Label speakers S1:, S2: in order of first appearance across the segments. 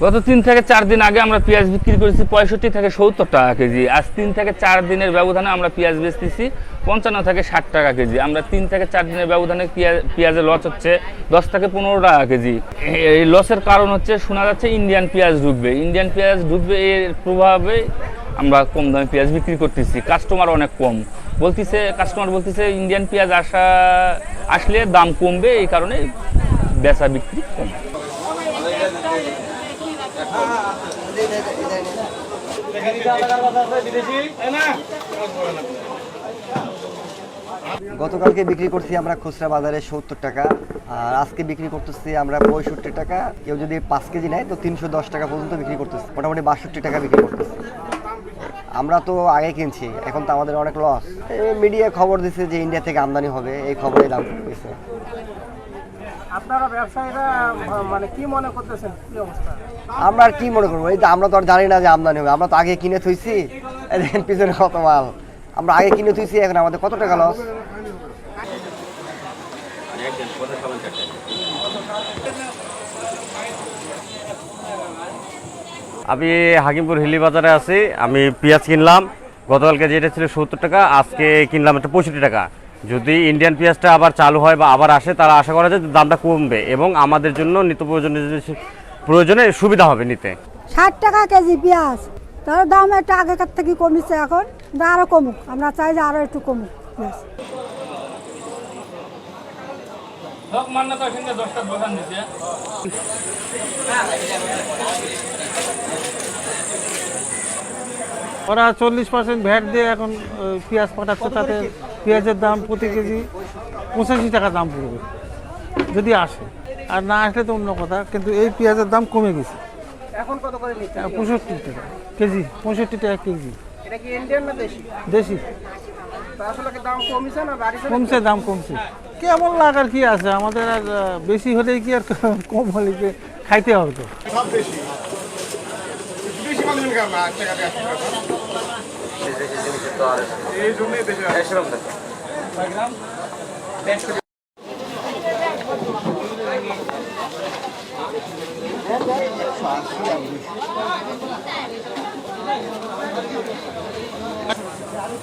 S1: গত তিন থেকে চার দিন আগে আমরা পেঁয়াজ বিক্রি করেছি পঁয়ষট্টি থেকে সত্তর টাকা কেজি। আজ তিন থেকে চার দিনের ব্যবধানে আমরা পেঁয়াজ বেচতেছি পঞ্চান্ন থেকে ষাট টাকা কেজি। আমরা তিন থেকে চার দিনের ব্যবধানে পেঁয়াজ- পেঁয়াজের লস হচ্ছে দশ থেকে পনেরো টাকা কেজি। এই লসের কারণ হচ্ছে শোনা যাচ্ছে ইন্ডিয়ান পেঁয়াজ ঢুকবে। ইন্ডিয়ান পেঁয়াজ ঢুকবে এর প্রভাবে আমরা কম দামে পেঁয়াজ বিক্রি করতেছি কাস্টমার অনেক কম। বলতেছে কাস্টমার বলতেছে ইন্ডিয়ান পেঁয়াজ আসা, আসলে দাম কমবে, এই কারণে বেচা বিক্রি কম।
S2: গতকালকে বিক্রি করছি আমরা খুচরা বাজারে সত্তর টাকা, আর আজকে বিক্রি করতেছি আমরা পঁয়ষট্টি টাকা। কেউ যদি পাঁচ কেজি নেয়, তো তিনশো দশ টাকা পর্যন্ত বিক্রি করতেছি, মোটামুটি বাষট্টি টাকা বিক্রি করতেছি। আমরা তো আগে কিনছি এখন তো আমাদের অনেক লস মিডিয়া খবর দিচ্ছে যে ইন্ডিয়া থেকে আমদানি হবে এই খবরে দাম কমেছে
S3: আপনারা ব্যবসায়ীরা মানে কি মনে করতেছেন? কি অবস্থা?
S2: আমরা আর কি মনে করব? এই তো আমরা তো আর জানি না যে আমদানি হবে। আমরা তো আগে কিনে থুইছি দেখেন পিছনে কত মাল। আমরা আগে কিনে থুইছি এখন আমাদের কত টাকা লস
S4: আমি হাকিমপুর হিলি বাজারে আছি। আমি পেঁয়াজ কিনলাম। গতকালকে যেটা ছিল সত্তর টাকা, আজকে কিনলাম একটা পঁয়ষট্টি টাকা। যদি ইন্ডিয়ান পেঁয়াজটা আবার চালু হয় বা আবার আসে, তারা আশা করা যায় দামটা কমবে এবং আমাদের জন্য নিত্য প্রয়োজনীয় প্রয়োজনে সুবিধা হবে নিতে।
S5: ষাট টাকা কেজি পেঁয়াজ। তার দাম একটা আগেকার থেকে কমেছে এখন। আরও কমুক। আমরা চাই যে আরও একটু কমুক। পেঁয়াজ
S3: ওরা চল্লিশ পার্সেন্ট ভ্যাট দিয়ে এখন পেঁয়াজ পাঠাচ্ছে তাতে পেঁয়াজের দাম প্রতি কেজি পঁচাশি টাকা দাম পড়বে যদি আসে। আর না আসলে তো অন্য কথা কিন্তু এই পেঁয়াজের দাম কমে গেছে।
S6: এখন কত করে
S3: পঁয়ষট্টি টাকা কেজি পঁয়ষট্টি টাকা কেজি।
S6: এটা কি ইন্ডিয়ান না দেশি?
S3: দেশি।
S6: আসলে দাম কমছে না
S3: কমছে দাম কমছে। কেমন লাগার কি আছে? আমাদের আর বেশি হলে কি আর কম হলে কি খাইতে হবে তো।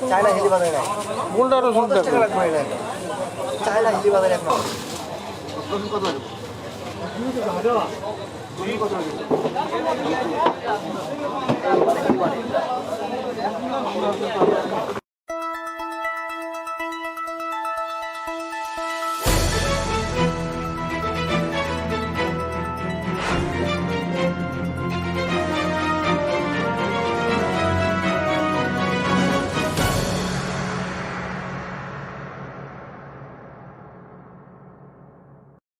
S2: চায়না হিলি বাজারে নাই।
S3: মূলটা রসুন
S2: পঞ্চাশ টাকা লাগবে না চায়না হিলি বাজারে এক নম্বর। কত কত